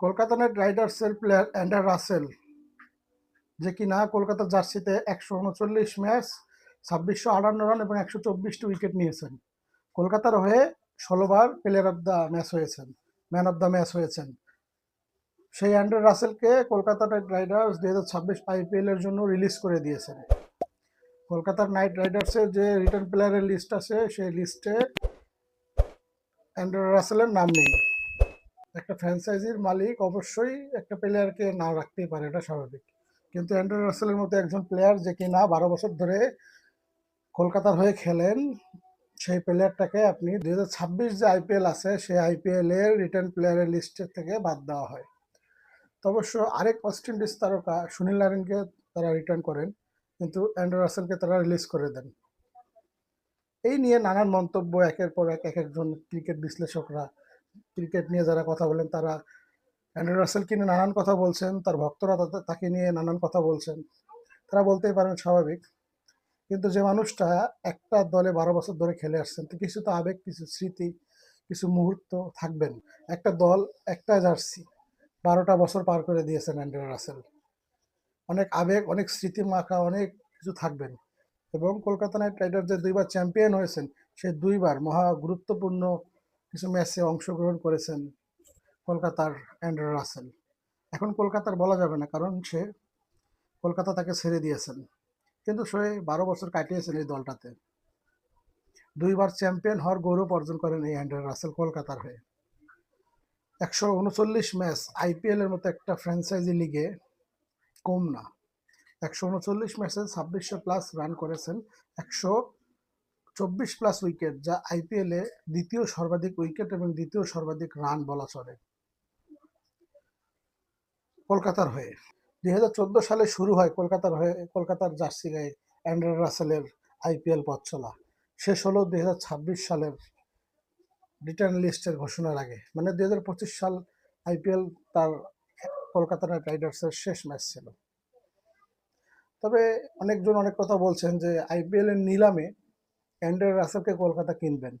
Kolkata night রাইডার্সের player Andre Russell যে কিনা কলকাতা জার্সিতে একশো উনচল্লিশ ম্যাচ ছাব্বিশশো আটান্ন রান এবং একশো চব্বিশটি উইকেট নিয়েছেন। কলকাতার হয়ে ষোলোবার প্লেয়ার অফ দ্য ম্যাচ হয়েছেন ম্যান অফ দ্য ম্যাচ হয়েছেন। সেই অ্যান্ডার রাসেলকে কলকাতা নাইট রাইডার্স দুই হাজার ছাব্বিশ আইপিএল এর জন্য রিলিজ করে দিয়েছেন। কলকাতার নাইট রাইডার্সের যে রিটার্ন প্লেয়ারের লিস্ট আছে, সেই লিস্টে অ্যান্ডার রাসেলের নাম নেই। একটা ফ্র্যাঞ্চাইজির মালিক অবশ্যই একটা প্লেয়ারকে নাও রাখতেই পারে, এটা স্বাভাবিক। কিন্তু অ্যান্ড্রু রাসেলের মতো একজন প্লেয়ার যে কিনা বারো বছর ধরে কলকাতার হয়ে খেলেন, সেই প্লেয়ারটাকে আপনি দুই হাজার ছাব্বিশ যে আইপিএল আছে, সেই আইপিএল এর রিটার্ন প্লেয়ারের লিস্টের থেকে বাদ দেওয়া হয়। তো অবশ্য আরেক ওয়েস্ট ইন্ডিজ তারকা সুনীল নারায়ণকে তারা রিটার্ন করেন, কিন্তু অ্যান্ড্রু রাসেলকে তারা রিলিজ করে দেন। এই নিয়ে নানান মন্তব্য, একের পর এক এক একজন ক্রিকেট বিশ্লেষকরা ক্রিকেট নিয়ে যারা কথা বলেন, তারা অ্যান্ড্রু রাসেলকে নিয়ে নানান কথা বলছেন, তার ভক্তরা তাকে নিয়ে নানান কথা বলছেন। তারা বলতেই পারেন স্বাভাবিক। কিন্তু যে মানুষটা একটা দলে বারো বছর ধরে খেলে আসছেন, তো কিছু তো আবেগ, কিছু স্মৃতি, কিছু মুহূর্ত থাকবেন। একটা দল, একটা জার্সি, বারোটা বছর পার করে দিয়েছেন অ্যান্ড্রু রাসেল। অনেক আবেগ, অনেক স্মৃতি মাখা, অনেক কিছু থাকবেন। এবং কলকাতা নাইট রাইডার যে দুইবার চ্যাম্পিয়ন হয়েছেন সেই দুইবার মহা গুরুত্বপূর্ণ কিছু ম্যাচে অংশগ্রহণ করেছেন কলকাতার অ্যান্ড্রু রাসেল। এখন কলকাতার বলা যাবে না, কারণ সে কলকাতা তাকে ছেড়ে দিয়েছেন। কিন্তু সে বারো বছর কাটিয়েছেন এই দলটাতে। দুইবার চ্যাম্পিয়ন হওয়ার গৌরব অর্জন করেন এই অ্যান্ড্রু রাসেল কলকাতার হয়ে। একশো উনচল্লিশ ম্যাচ আইপিএল এর মতো একটা ফ্র্যাঞ্চাইজি লিগে কম না। একশো উনচল্লিশ ম্যাচে ছাব্বিশশো প্লাস রান করেছেন একশো চব্বিশ প্লাস উইকেট যা আইপিএল দ্বিতীয় সর্বাধিক উইকেট এবং দ্বিতীয় সর্বাধিক রান বলা চলে। কলকাতার হয়ে। দুই হাজার চোদ্দ সালে শুরু হয় কলকাতার হয়ে, কলকাতার জার্সি গায়ে অ্যান্ড্রু রাসেলের আইপিএল পথ চলা। শেষ হলো দুই হাজার ছাব্বিশ সালের রিটার্ন লিস্টের ঘোষণার আগে। মানে দুই হাজার পঁচিশ সাল আইপিএল তার কলকাতা নাইট রাইডার্সের শেষ ম্যাচ ছিল। তবে অনেকজন অনেক কথা বলছেন যে আইপিএলের নিলামে অ্যান্ড্রু রাসেলকে কলকাতা কিনবেন।